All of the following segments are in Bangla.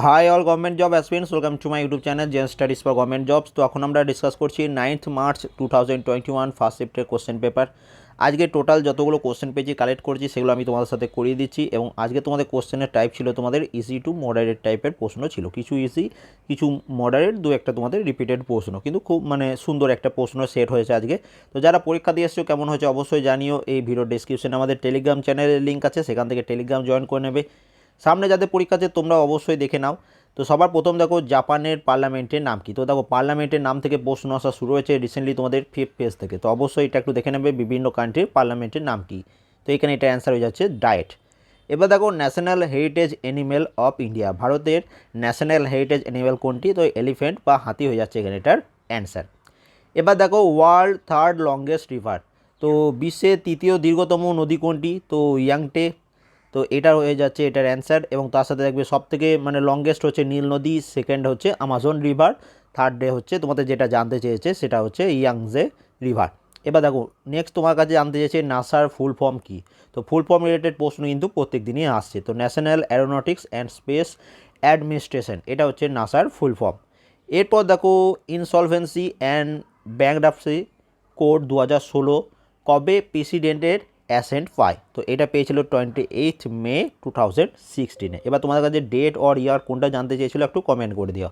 Hi all government job aspirants welcome to my YouTube channel Zen Studies for government jobs তো এখন আমরা ডিসকাস করছি ninth March two thousand twenty one first শিফটের question paper আজকে টোটাল যতগুলো কোশ্চেন পেজে কালেক্ট করেছি, সেগুলো আমি তোমাদের সাথে করিয়ে দিচ্ছি এবং আজকে তোমাদের কোশ্চেনের টাইপ ছিল তোমাদের ইজি টু মডারেট টাইপের প্রশ্ন ছিল। কিছু ইজি কিছু মডারেট দু একটা তোমাদের রিপিটেড প্রশ্ন। কিন্তু খুব মানে সুন্দর একটা প্রশ্ন সেট হয়েছে আজকে। তো যারা পরীক্ষা দিয়ে এসছো, কেমন হয়েছে অবশ্যই জানিও। এই ভিডিও ডিসক্রিপশনে আমাদের টেলিগ্রাম চ্যানেলের লিঙ্ক আছে, সেখান থেকে টেলিগ্রাম জয়েন করে নেবে। সামনে যাদের পরীক্ষা আছে, তোমরা অবশ্যই দেখে নাও। তো সবার প্রথম দেখো, জাপানের পার্লামেন্টের নাম কি? তো দেখো, পার্লামেন্টের নাম থেকে প্রশ্ন আসা শুরু হয়েছে রিসেন্টলি তোমাদের ফিফথ পেজ থেকে। তো অবশ্যই এটা একটু দেখে নেবে, বিভিন্ন কান্ট্রির পার্লামেন্টের নাম কি? তো এখানে এটা অ্যান্সার হয়ে যাচ্ছে ডায়েট এবার দেখো national heritage animal of India ভারতের ন্যাশনাল হেরিটেজ অ্যানিমেল কোনটি? তো এলিফ্যান্ট বা হাতি হয়ে যাচ্ছে এখানে এটার অ্যান্সার এবার দেখো ওয়ার্ল্ড থার্ড লংগেস্ট রিভার তো বিশ্বের তৃতীয় দীর্ঘতম নদী কোনটি? তো ইয়াংটে তো এটা হয়ে যাচ্ছে এটার অ্যান্সার এবং তার সাথে দেখবে সব থেকে মানে লংগেস্ট হচ্ছে নীল নদী সেকেন্ড হচ্ছে আমাজন রিভার থার্ড ডে হচ্ছে তোমাদের যেটা জানতে চেয়েছে সেটা হচ্ছে ইয়াংজে রিভার এবার দেখো নেক্সট তোমার কাছে জানতে চেয়েছে নাসার ফুল ফর্ম কী? তো ফুল ফর্ম রিলেটেড প্রশ্ন কিন্তু প্রত্যেক দিনই আসছে। তো national aeronautics and space administration এটা হচ্ছে নাসার ফুল ফর্ম এরপর দেখো ইনসলভেন্সি অ্যান্ড ব্যাংকডাপসি কোড দু হাজার ষোলো, কবে প্রেসিডেন্টের অ্যাসেন্ট পায় তো এটা পেয়েছিল twenty eighth May two thousand সিক্সটিনে এবার তোমাদের কাছে ডেট অর ইয়ার কোনটা জানতে চেয়েছিল একটু কমেন্ট করে দিও।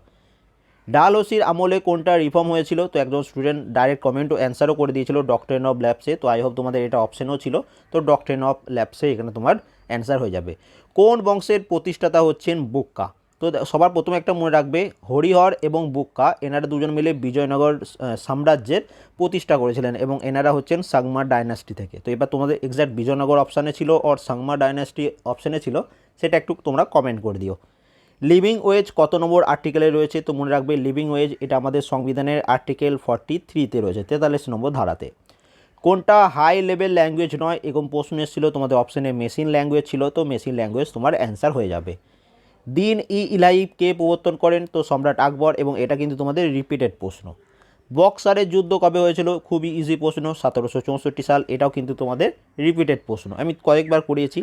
ডালহসির আমলে কোনটা রিফর্ম হয়েছিল? তো একজন স্টুডেন্ট ডাইরেক্ট কমেন্ট ও অ্যান্সারও করে দিয়েছিল ডক্টরেন অফ ল্যাবসে তো আই হোপ তোমাদের এটা অপশনও ছিল। তো ডক্টরেন অফ ল্যাবসে এখানে তোমার অ্যান্সার হয়ে যাবে। কোন বংশের প্রতিষ্ঠাতা হচ্ছেন বুক্কা? তো সবার প্রথমে একটা মনে রাখবে, হরিহর এবং বুক্কা, এনারা দুজন মিলে বিজয়নগর সাম্রাজ্যের প্রতিষ্ঠা করেছিলেন এবং এনারা হচ্ছেন সাংমা ডাইনাস্টি থেকে। তো এবার তোমাদের এক্স্যাক্ট বিজয়নগর অপশানে ছিল ওর সাংমা ডাইনাস্টি অপশানে ছিল, সেটা একটু তোমরা কমেন্ট করে দিও। লিভিং ওয়েজ কত নম্বর আর্টিকেলে রয়েছে? তো মনে রাখবে লিভিং ওয়েজ এটা আমাদের সংবিধানের আর্টিকেল ফর্টি থ্রিতে রয়েছে, তেতাল্লিশ নম্বর ধারাতে। কোনটা হাই লেভেল ল্যাঙ্গুয়েজ নয়? এরকম প্রশ্ন এসেছিল, তোমাদের অপশানে মেশিন ল্যাঙ্গুয়েজ ছিল, তো মেশিন ল্যাঙ্গুয়েজ তোমার অ্যান্সার হয়ে যাবে। দিন ই ইলাহি কে প্রবর্তন করেন? তো সম্রাট আকবর, এবং এটা কিন্তু তোমাদের রিপিটেড প্রশ্ন। বক্সারের যুদ্ধ কবে হয়েছিল? খুবই ইজি প্রশ্ন, সতেরোশো চৌষট্টি সাল, এটাও কিন্তু তোমাদের রিপিটেড প্রশ্ন। আমি কয়েকবার করিয়েছি।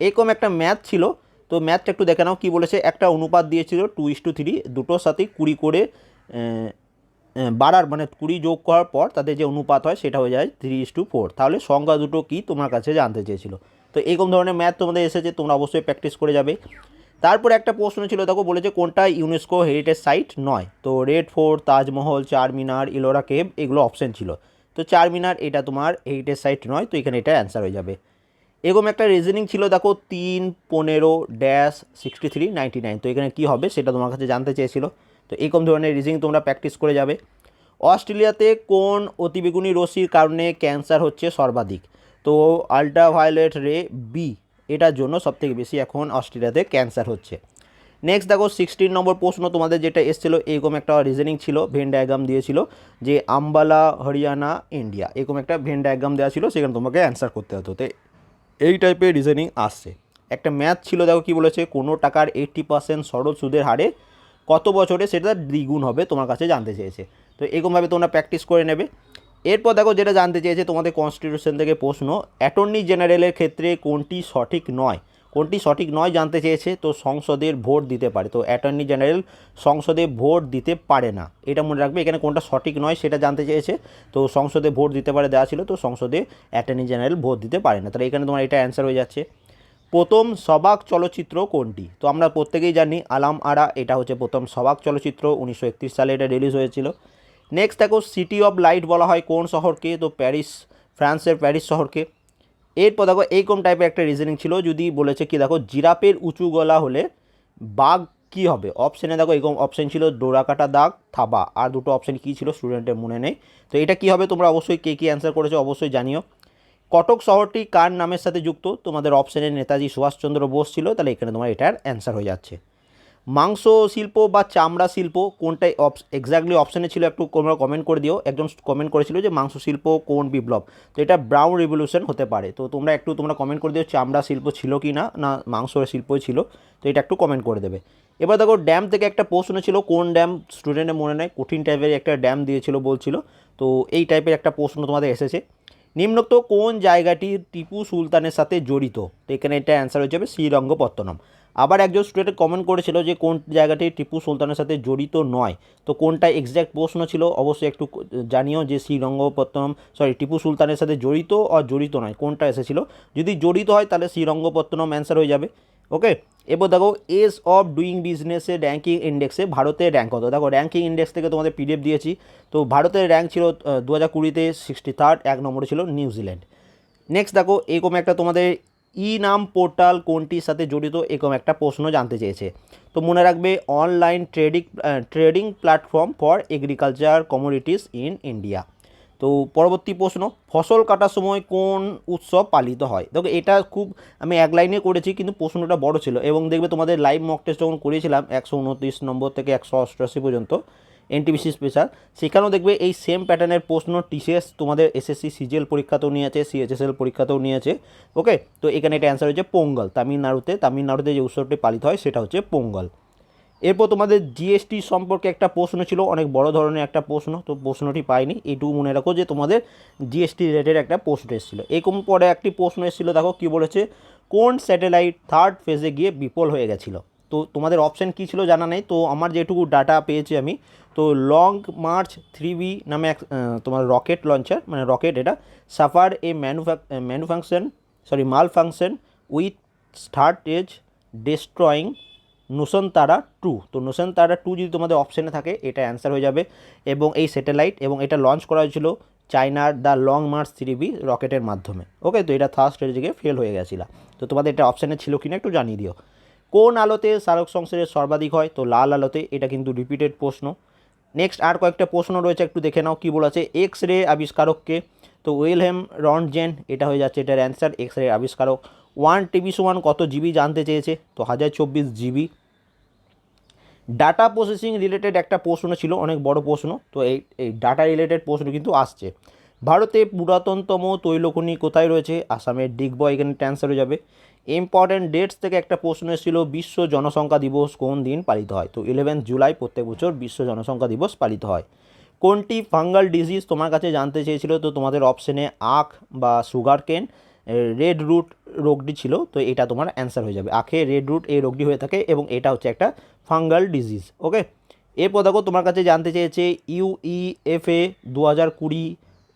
এরকম একটা ম্যাথ ছিল, তো ম্যাথটা একটু দেখে নাও কী বলেছে। একটা অনুপাত দিয়েছিল টু ইস টু থ্রি দুটোর সাথেই কুড়ি করে বাড়ার মানে কুড়ি যোগ করার পর তাদের যে অনুপাত হয়, সেটা হয়ে যায় থ্রি ইস টু ফোর তাহলে সংখ্যা দুটো কী তোমার কাছে জানতে চেয়েছিল? তো এরকম ধরনের ম্যাথ তোমাদের এসেছে, তোমরা অবশ্যই প্র্যাকটিস করে যাবে। তারপরে একটা প্রশ্ন ছিল, দেখো বলেছে কোনটা ইউনেস্কো হেরিটেজ সাইট নয়? তো Red Fort Taj Mahal Charminar Ellora cave এগুলো অপশন ছিল। তো চারমিনার এটা তোমার হেরিটেজ সাইট নয়, তো এখানে এটা অ্যান্সার হয়ে যাবে। এরকম একটা রিজনিং ছিল, দেখো, তিন, পনেরো dash sixty three ninety nine তো এখানে কী হবে সেটা তোমার কাছে জানতে চেয়েছিল। তো এরকম ধরনের রিজনিং তোমরা প্র্যাকটিস করে যাবে। অস্ট্রেলিয়াতে কোন অতিবেগুনি রশ্মির কারণে ক্যান্সার হচ্ছে সর্বাধিক? তো আল্ট্রাভায়োলেট রে বি এটার জন্য সবথেকে বেশি এখন অস্ট্রেলিয়াতে ক্যান্সার হচ্ছে। নেক্সট দেখো সিক্সটিন নম্বর প্রশ্ন তোমাদের যেটা এসেছিল, এরকম একটা রিজনিং ছিল ভেন ডায়াগ্রাম দিয়েছিল যে আম্বালা, হরিয়ানা ইন্ডিয়া এরকম একটা ভেন ডায়াগ্রাম দেওয়া ছিল, সেখানে তোমাকে অ্যান্সার করতে হতো। তো এই টাইপের রিজনিং আসছে। একটা ম্যাথ ছিল, দেখো কি বলেছে, কোনো টাকার এইট্টি পার্সেন্ট সরল সুদের হারে কত বছরে সেটা দ্বিগুণ হবে তোমার কাছে জানতে চেয়েছে। তো এরকমভাবে তোমরা প্র্যাকটিস করে নেবে। এরপর দেখো যেটা জানতে চেয়েছে তোমাদের কনস্টিটিউশন থেকে প্রশ্ন অ্যাটর্নি জেনারেলের ক্ষেত্রে কোনটি সঠিক নয়? কোনটি সঠিক নয় জানতে চেয়েছে তো সংসদের ভোট দিতে পারে। তো অ্যাটর্নি জেনারেল সংসদে ভোট দিতে পারে না। এটা মনে রাখবে এখানে কোনটা সঠিক নয় সেটা জানতে চেয়েছে। তো সংসদে ভোট দিতে পারে দেওয়া ছিল, তো সংসদে অ্যাটর্নি জেনারেল ভোট দিতে পারে না। তাহলে এখানে তোমার এটা অ্যান্সার হয়ে যাচ্ছে। প্রথম সবাক চলচ্চিত্র কোনটি? তো আমরা প্রত্যেকেই জানি আলাম আরা এটা হচ্ছে প্রথম সবাক চলচ্চিত্র, উনিশশো একত্রিশ সালে এটা রিলিজ হয়েছিল। নেক্সট দেখো সিটি অফ লাইট বলা হয় কোন শহরকে? তো প্যারিস ফ্রান্সের প্যারিস শহরকে। এরপর দেখো, এইরকম টাইপের একটা রিজনিং ছিল, যদি বলেছে কি দেখো, জিরাফের উঁচু গলা হলে বাঘ কি হবে? অপশানে দেখো এরকম অপশান ছিল, ডোরাকাটা দাগ, থাবা। আর দুটো অপশান কী ছিল স্টুডেন্টের মনে নেই। তো এটা কি হবে? তোমরা অবশ্যই কে কী অ্যান্সার করেছ, অবশ্যই জানিও। কটক শহরটি কার নামের সাথে যুক্ত? তোমাদের অপশানে নেতাজি সুভাষচন্দ্র বোস ছিল, তাহলে এখানে তোমার এটার অ্যান্সার হয়ে যাচ্ছে। মাংস শিল্প বা চামড়া শিল্প কোনটাই এক্স্যাক্টলি অপশানে ছিল একটু তোমরা কমেন্ট করে দিও। একজন কমেন্ট করেছিল যে মাংস শিল্প কোন বিপ্লব? তো এটা ব্রাউন রিভলিউশন হতে পারে। তো তোমরা একটু তোমরা কমেন্ট করে দিও চামড়া শিল্প ছিল কি না না মাংস শিল্পই ছিল। তো এটা একটু কমেন্ট করে দেবে। এবার দেখো ড্যাম থেকে একটা প্রশ্ন ছিল কোন ড্যাম স্টুডেন্টের মনে নেয় কঠিন টাইপের একটা ড্যাম দিয়েছিল বলছিল। তো এই টাইপের একটা প্রশ্ন তোমাদের এসেছে। নিম্নোক্ত কোন জায়গাটি টিপু সুলতানের সাথে জড়িত? তো এখানে এটা অ্যান্সার হয়ে যাবে, শ্রীরঙ্গপত্তনম। আবার একজন স্টুডেন্ট কমেন্ট করেছিল যে কোন জায়গাটি টিপু সুলতানের সাথে জড়িত নয়। তো কোনটা এক্স্যাক্ট প্রশ্ন ছিল, অবশ্যই একটু জানিও যে শ্রীরঙ্গপত্তনম সরি টিপু সুলতানের সাথে জড়িত আর জড়িত নয়, কোনটা এসেছিল? যদি জড়িত হয় তাহলে শ্রীরঙ্গপত্তনম অ্যান্সার হয়ে যাবে। ওকে এবার দেখো এস অফ ডুইং বিজনেসের র্যাঙ্কিং ইন্ডেক্সে ভারতের র্যাঙ্ক কত? দেখো র্যাঙ্কিং ইন্ডেক্স থেকে তোমাদের পিডিএফ দিয়েছি। তো ভারতের র্যাঙ্ক ছিল দু হাজার কুড়িতে সিক্সটি থার্ড এক নম্বরে ছিল নিউজিল্যান্ড নেক্সট দেখো, এরকম একটা তোমাদের ই নাম পোর্টাল কোনটির সাথে জড়িত এরকম একটা প্রশ্ন জানতে চেয়েছে। তো মনে রাখবে online trading trading platform for agriculture commodities in India তো পরবর্তী প্রশ্ন, ফসল কাটার সময় কোন উৎসব পালিত হয়? দেখো, এটা খুব আমি এক লাইনে করেছি, কিন্তু প্রশ্নটা বড় ছিল। এবং দেখবে তোমাদের লাইভ মক টেস্ট যখন করেছিলাম, একশো উনত্রিশ নম্বর থেকে একশো অষ্টআশি পর্যন্ত এনটিপিসি স্পেশাল সেখানেও দেখবে এই সেম প্যাটার্নের প্রশ্ন টিসিএস তোমাদের এসএসসি সিজিএল পরীক্ষাতেও নিয়েছে সিএচএসএল পরীক্ষাতেও নিয়েছে ওকে তো এখানে এটা অ্যান্সার হচ্ছে পোঙ্গল তামিলনাড়ুতে তামিলনাড়ুতে যে উৎসবটি পালিত হয় সেটা হচ্ছে পোঙ্গল এরপর তোমাদের জিএসটি সম্পর্কে একটা প্রশ্ন ছিল, অনেক বড় ধরনের একটা প্রশ্ন, তো প্রশ্নটি পাইনি। এইটুকু মনে রাখো যে তোমাদের জিএসটি রেটের একটা প্রশ্ন এসেছিল। এরকম পরে একটি প্রশ্ন এসেছিল, দেখো কি বলেছে? কোন স্যাটেলাইট থার্ড ফেজে গিয়ে বিফল হয়ে গেছিল? তো তোমাদের অপশান কী ছিল জানা নেই, তো আমার যেটুকু ডাটা পেয়েছি আমি তো লং মার্চ থ্রি বি নামে এক তোমার রকেট লঞ্চার মানে রকেট এটা, suffer a manufac manufacturing sorry malfunction with start as destroying তারা টু। তো নোশন তারা টু যদি তোমাদের অপশানে থাকে, এটা অ্যান্সার হয়ে যাবে। এবং এই স্যাটেলাইট, এবং এটা লঞ্চ করা হয়েছিল চায়নার the Long March three B রকেটের মাধ্যমে। ওকে, তো এটা থার্ড স্টেজে ফেল হয়ে গেছিল। তো তোমাদের এটা অপশানে ছিল কিনা একটু জানিয়ে দিও। কোন আলোতে সালোক সংসারের সর্বাধিক হয়? তো লাল আলোতে, এটা কিন্তু রিপিটেড প্রশ্ন। নেক্সট আর কয়েকটা প্রশ্ন রয়েছে, একটু দেখে নাও কী বলেছে। এক্স রে আবিষ্কারককে, তো উইলহেম রনজেন এটা হয়ে যাচ্ছে এটার অ্যান্সার এক্স রে আবিষ্কারক ওয়ান টিভি সমান কত জিবি জানতে চেয়েছে? তো হাজার চব্বিশ জিবি ডাটা প্রসেসিং রিলেটেড একটা প্রশ্ন ছিল, অনেক বড় প্রশ্ন, তো এই এই ডাটা রিলেটেড প্রশ্ন কিন্তু আসছে। ভারতে পুরাতনতম তৈলখনি কোথায় রয়েছে? আসামের ডিগবয়, এখানে ট্রান্সফার হয়ে যাবে। ইম্পর্ট্যান্ট ডেটস থেকে একটা প্রশ্ন এসেছিল, বিশ্ব জনসংখ্যা দিবস কোন দিন পালিত হয়? তো ইলেভেন্থ জুলাই প্রত্যেক বছর বিশ্ব জনসংখ্যা দিবস পালিত হয়। কোনটি ফাঙ্গাল ডিজিজ তোমার কাছে জানতে চেয়েছিল? তো তোমাদের অপশনে আখ বা সুগার কেন রেড রুট রোগটি ছিল, তো এটা তোমার অ্যান্সার হয়ে যাবে। আখে রেড রুট এই রোগটি হয়ে থাকে এবং এটা হচ্ছে একটা ফাঙ্গাল ডিজিজ ওকে এরপর দেখো তোমার কাছে জানতে চেয়েছে ইউইএফএ দু হাজার কুড়ি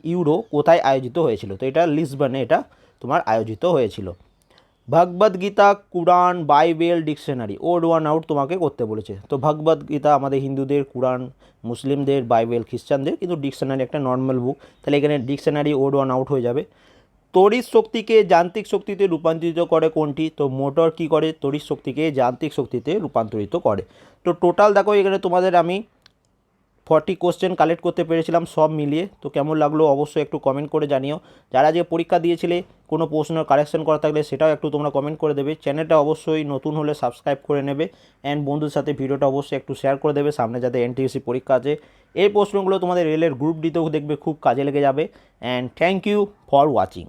ইউরো কোথায় আয়োজিত হয়েছিল? তো এটা লিসবনে এটা তোমার আয়োজিত হয়েছিল। Bhagavad Gita, Quran, Bible, dictionary odd one out তোমাকে করতে বলেছে। তো ভগবদ গীতা আমাদের হিন্দুদের, কুরআন, মুসলিমদের, বাইবেল, খ্রিস্টানদের কিন্তু ডিকশনারি একটা নর্মাল বুক। তাহলে এখানে ডিকশনারি ওড ওয়ান আউট হয়ে যাবে। তড়িৎ শক্তিকে যান্ত্রিক শক্তিতে রূপান্তরিত করে কোনটি? তো মোটর কি করে? তড়িৎ শক্তিকে যান্ত্রিক শক্তিতে রূপান্তরিত করে। তো টোটাল দেখো এখানে তোমাদের আমি ফর্টি কোশ্চেন কালেক্ট করতে পেরেছিলাম, সব মিলিয়ে। তো কেমন লাগল অবশ্যই একটু কমেন্ট করে জানিও। যারা যে পরীক্ষা দিয়েছিলে, কোনো প্রশ্নের কারেকশন করা থাকলে সেটাও একটু তোমরা কমেন্ট করে দেবে। চ্যানেলটা অবশ্যই নতুন হলে সাবস্ক্রাইব করে নেবে। অ্যান্ড বন্ধুদের সাথে ভিডিওটা অবশ্যই একটু শেয়ার করে দেবে। সামনে যাতে এনটিএসসি পরীক্ষা আছে। এই প্রশ্নগুলো তোমাদের রেলের গ্রুপ ডিতেও দেখবে, খুব কাজে লেগে যাবে। And thank you for watching